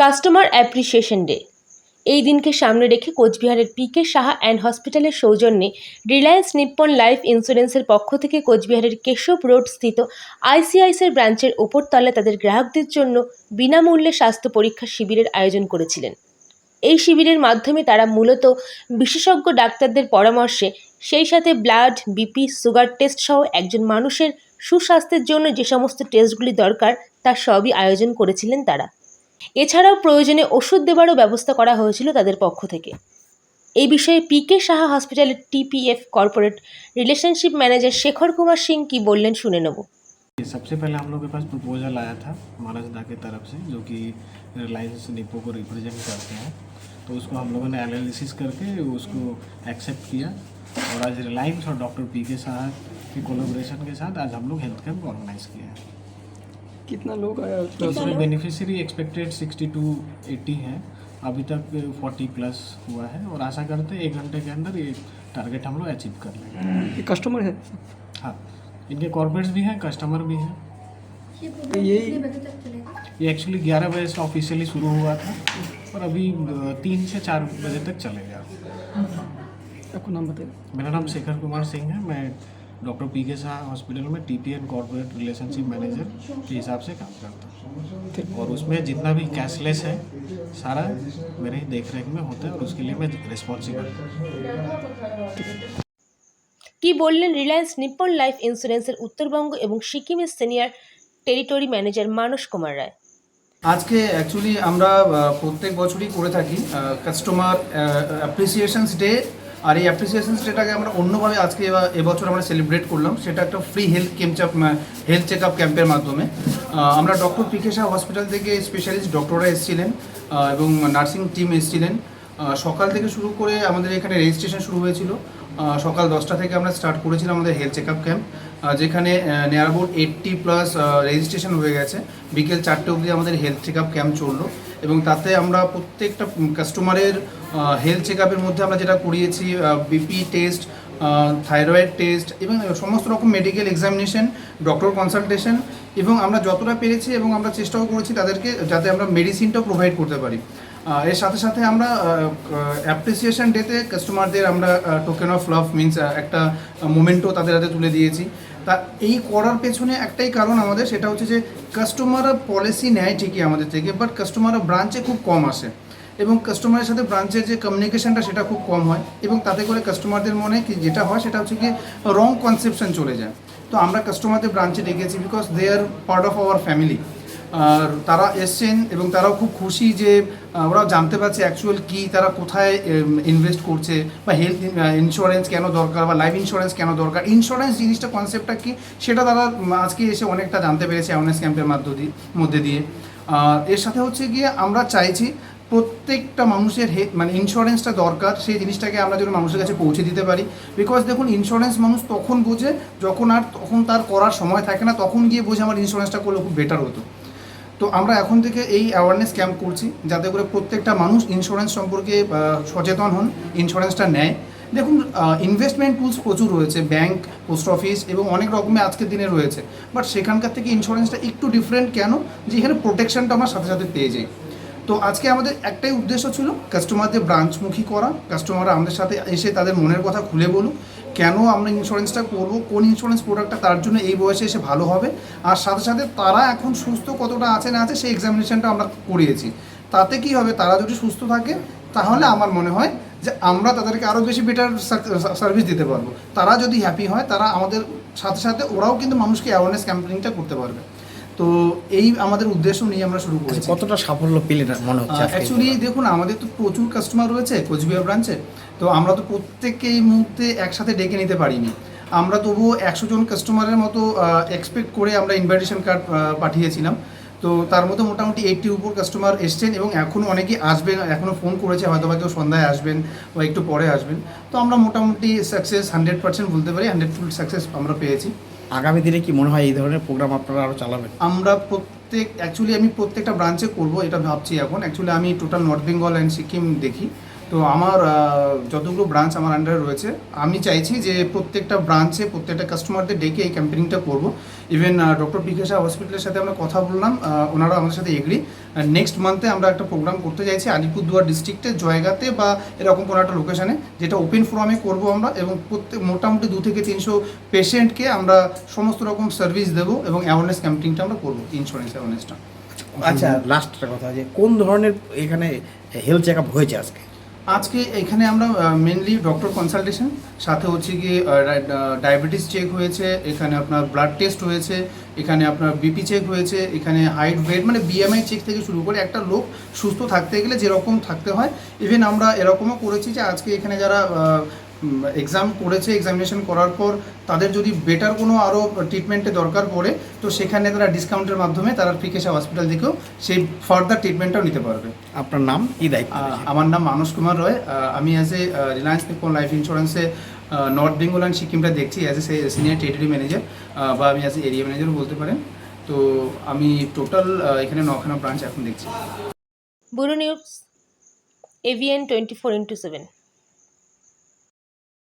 Customer appreciation day. এই দিনকে সামনে রেখে কোচবিহারের পিকে সাহা অ্যান্ড হসপিটালের সৌজন্যে রিলায়েন্স নিপ্পন লাইফ ইন্স্যুরেন্সের পক্ষ থেকে কোচবিহারের কেশব রোড স্থিত আইসিআইসিআই ব্রাঞ্চের ওপরতলায় তাদের গ্রাহকদের জন্য বিনামূল্যে স্বাস্থ্য পরীক্ষা শিবিরের আয়োজন করেছিলেন। এই শিবিরের মাধ্যমে তারা মূলত বিশেষজ্ঞ ডাক্তারদের পরামর্শে সেই সাথে ব্লাড, বিপি, সুগার টেস্ট সহ একজন মানুষের সুস্বাস্থ্যের জন্য যে সমস্ত টেস্টগুলি দরকার তার সবই আয়োজন করেছিলেন তারা। এছাড়াও প্রয়োজনে ওষুধ দেওয়ারও ব্যবস্থা করা হয়েছিল তাদের পক্ষ থেকে এই বিষয়ে পিকে সাহা হসপিটালের TPF corporate relationship manager Shekhar Kumar Singh কি বললেন শুনে নেব सबसे पहले हम लोग के पास प्रपोजल आया था महाराजदा की तरफ से जो कि रिलायंस डिपो को रिप्रेजेंट करते हैं तो उसको हम लोगों ने एनालिसिस करके उसको एक्सेप्ट किया और आज रिलायंस और डॉक्टर पी के साथ के कोलोब्रेशन के साथ आज हम लोग हेल्थ कैंप ऑर्गेनाइज किया है कितना लोग आया तो उसमें beneficiary expected sixty two eighty है। अभी तक फोर्टी प्लस हुआ है और आशा करते हैं एक घंटे के अंदर ये टारगेट हम लोग अचीव कर लेंगे। ये कस्टमर है? हाँ इनके कॉर्पोरेट्स भी हैं कस्टमर भी हैं। यही ये एक्चुअली 11 बजे से ऑफिशियली शुरू हुआ था और अभी तीन से चार बजे तक चलेगा। आपको नाम बताइए। मेरा नाम शेखर कुमार सिंह है मैं doctor P K Shah hospital में T T N corporate relationship manager के हिसाब से काम करता हूँ और उसमें जितना भी कैशलेस है सारा मेरे ही देख रेख में होता है और उसके लिए मैं रिस्पॉन्सिबल हूँ কি বললেন রিলায়েন্স নিপ্পন লাইফ ইন্স্যুরেন্সের উত্তরবঙ্গ এবং সিকিমের senior territory manager Manas Kumar Roy আজকে অ্যাকচুয়ালি আমরা আহ, প্রত্যেক বছরই করে থাকি কাস্টমার অ্যাপ্রিসিয়েশনস ডে আর এই অ্যাপ্রিসিয়েশন ডেটাকে আমরা অন্যভাবে আজকে এবা- এবছর আমরা সেলিব্রেট করলাম। সেটা একটা free health camp health check up ক্যাম্পের মাধ্যমে। আমরা ডক্টর পিকেশা হসপিটাল থেকে স্পেশালিস্ট ডক্টররা এসেছিলেন এবং নার্সিং টিম এসেছিলেন। সকাল থেকে শুরু করে আমাদের এখানে রেজিস্ট্রেশন শুরু হয়েছিল। সকাল দশটা থেকে আমরা স্টার্ট করেছিলাম আমাদের হেলথ চেক আপ ক্যাম্প যেখানে near about eighty plus registration হয়ে গেছে। বিকেল চারটে অবধি আমাদের হেলথ চেক আপ ক্যাম্প চলল এবং তাতে আমরা প্রত্যেকটা কাস্টমারের হেলথ চেক আপের মধ্যে আমরা যেটা করিয়েছি বিপি টেস্ট থাইরয়েড টেস্ট এবং সমস্ত রকম মেডিকেল এক্সামিনেশন ডক্টর কনসালটেশন এবং আমরা যতটা পেরেছি এবং আমরা চেষ্টাও করেছি তাদেরকে যাতে আমরা মেডিসিনটাও প্রোভাইড করতে পারি। এর সাথে সাথে আমরা অ্যাপ্রিসিয়েশন ডেতে কাস্টমারদের আমরা টোকেন অফ লাভ মিনস একটা মোমেন্টও তাদের হাতে তুলে দিয়েছি। তা এই করার পেছনে একটাই কারণ আমাদের, সেটা হচ্ছে যে কাস্টমাররা পলিসি নেয় ঠিকই আমাদের থেকে বাট কাস্টমাররা ব্রাঞ্চে খুব কম আসে। এবং কাস্টমারের সাথে ব্রাঞ্চের যে কমিউনিকেশনটা সেটা খুব কম হয়। এবং তাতে করে কাস্টমারদের মনে কি যেটা হয়, সেটা হচ্ছে কি রং কনসেপশন চলে যায়। তো আমরা কাস্টমারদের ব্রাঞ্চে ডেকেছি because they are part of our family আর তারা এসছেন এবং তারাও খুব খুশি যে ওরাও জানতে পারছে অ্যাকচুয়াল কি, তারা কোথায় ইনভেস্ট করছে বা হেলথ ইন্স্যুরেন্স কেন দরকার বা লাইফ ইন্স্যুরেন্স কেন দরকার। ইন্স্যুরেন্স জিনিসটা কনসেপ্টটা কি, সেটা তারা আজকে এসে অনেকটা জানতে পেরেছে অ্যাওয়ারনেস ক্যাম্পের মধ্য দিয়ে মধ্যে দিয়ে। এর সাথে হচ্ছে গিয়ে আমরা চাইছি প্রত্যেকটা মানুষের হে মানে ইন্স্যুরেন্সটা দরকার, সেই জিনিসটাকে আমরা যেন মানুষের কাছে পৌঁছে দিতে পারি। বিকজ দেখুন ইন্স্যুরেন্স মানুষ তখন বোঝে, যখন আর, তখন তার করার সময় থাকে না, তখন গিয়ে বোঝে আমার ইন্স্যুরেন্সটা করলে খুব বেটার হতো। তো আমরা এখন থেকে এই অ্যাওয়ারনেস ক্যাম্প করছি, যাতে করে প্রত্যেকটা মানুষ ইন্স্যুরেন্স সম্পর্কে সচেতন হন ইন্স্যুরেন্সটা নেয়। দেখুন ইনভেস্টমেন্ট টুলস প্রচুর রয়েছে ব্যাংক পোস্ট অফিস এবং অনেক রকমের আজকের দিনে রয়েছে। বাট সেখানকার থেকে ইন্স্যুরেন্সটা একটু ডিফারেন্ট কেন? যে এখানে প্রোটেকশনটা আমার সাথে সাথে পেয়ে যাই। তো আজকে আমাদের একটাই উদ্দেশ্য ছিল কাস্টমারদের ব্রাঞ্চমুখী করা। কাস্টমাররা আমাদের সাথে এসে তাদের মনের কথা খুলে বলুক, কেন আমরা ইন্স্যুরেন্সটা করব, কোন ইন্স্যুরেন্স প্রোডাক্টটা তার জন্য এই বয়সে এসে ভালো হবে, আর সাথে সাথে তারা এখন সুস্থ কতটা আছে না আছে সেই এক্সামিনেশনটা আমরা করিয়েছি। তাতে কি হবে? তারা যদি সুস্থ থাকে, তাহলে আমার মনে হয় যে আমরা তাদেরকে আরও বেশি বেটার সার্ভিস দিতে পারব। তারা যদি হ্যাপি হয়, তারা আমাদের সাথে সাথে ওরাও কিন্তু মানুষকে অ্যাওয়ারনেস ক্যাম্পেইনটা করতে পারবে। তো এই আমাদের উদ্দেশ্য নিয়ে আমরা শুরু করেছি। কতটা সাফল্য পেলেন মনে হচ্ছে অ্যাকচুয়ালি দেখুন আমাদের তো প্রচুর কাস্টমার রয়েছে কোচবিহার ব্রাঞ্চে তো আমরা তো প্রত্যেককে এই মুহূর্তে একসাথে ডেকে নিতে পারিনি। আমরা তবুও একশো জন কাস্টমারের মতো এক্সপেক্ট করে আমরা ইনভাইটেশন কার্ড পাঠিয়েছিলাম। তো তার মধ্যে মোটামুটি এইটটি উপর কাস্টমার এসছেন এবং এখনও অনেকেই আসবেন এখনও ফোন করেছে হয়তো বা কেউ সন্ধ্যায় আসবেন বা একটু পরে আসবেন। তো আমরা মোটামুটি সাকসেস হান্ড্রেড পার্সেন্ট বলতে পারি হান্ড্রেড ফুল সাকসেস আমরা পেয়েছি। আগামী দিনে কি মনে হয় এই ধরনের প্রোগ্রাম আপনারা আরও চালাবেন? আমরা প্রত্যেক অ্যাকচুয়ালি আমি প্রত্যেকটা ব্রাঞ্চে করব, এটা ভাবছি এখন। অ্যাকচুয়ালি আমি total North Bengal and Sikkim দেখি। তো আমার যতগুলো ব্রাঞ্চ আমার আন্ডারে রয়েছে, আমি চাইছি যে প্রত্যেকটা ব্রাঞ্চে প্রত্যেকটা কাস্টমারদের ডেকে এই ক্যাম্পেনিংটা করব। ইভেন ডক্টর পিকেশা হসপিটালের সাথে আমরা কথা বললাম ওনারা আমাদের সাথে এগ্রি নেক্সট মান্থে আমরা একটা প্রোগ্রাম করতে চাইছি আলিপুরদুয়ার ডিস্ট্রিক্টে জয়গাতে বা এরকম কোনো একটা লোকেশানে যেটা ওপেন ফোরামে করব আমরা এবং প্রত্যেক মোটামুটি দু থেকে তিনশো পেশেন্টকে আমরা সমস্ত রকম সার্ভিস দেবো এবং অ্যাওয়ারনেস ক্যাম্পেনিংটা আমরা করব ইন্স্যুরেন্স অ্যাওয়ারনেসটা আচ্ছা লাস্ট একটা কথা যে কোন ধরনের এখানে হেলথ চেক আপ হয়েছে আজকে? আজকে এখানে আমরা মেনলি ডক্টর কনসালটেশন সাথে হচ্ছে গিয়ে ডায়াবেটিস চেক হয়েছে, এখানে আপনার ব্লাড টেস্ট হয়েছে, এখানে আপনার বিপি চেক হয়েছে, এখানে হাইট ওয়েট মানে বিএমআই চেক থেকে শুরু করে একটা লোক সুস্থ থাকতে গেলে যেরকম থাকতে হয় ইভেন আমরা এরকমও করেছি যে আজকে এখানে যারা এক্সাম করেছে এক্সামিনেশন করার পর তাদের যদি বেটার কোনো আরও ট্রিটমেন্টের দরকার পড়ে তো সেখানে তারা ডিসকাউন্টের মাধ্যমে তারা ফ্রিকেশা হসপিটাল থেকেও সেই ফার্দার ট্রিটমেন্টটাও নিতে পারবে। আপনার নাম? দায়িত্ব রয়েছে? আমার নাম মানস কুমার রয়। আমি as a Reliance Nippon Life ইন্স্যুরেন্সে north Bengal and সিকিমটা দেখছি as a senior territory manager বা আমি অ্যাজ এ এরিয়া ম্যানেজারও বলতে পারেন। তো আমি টোটাল এখানে নখানা ব্রাঞ্চ এখন দেখছি। Bureau news AVN twenty four into seven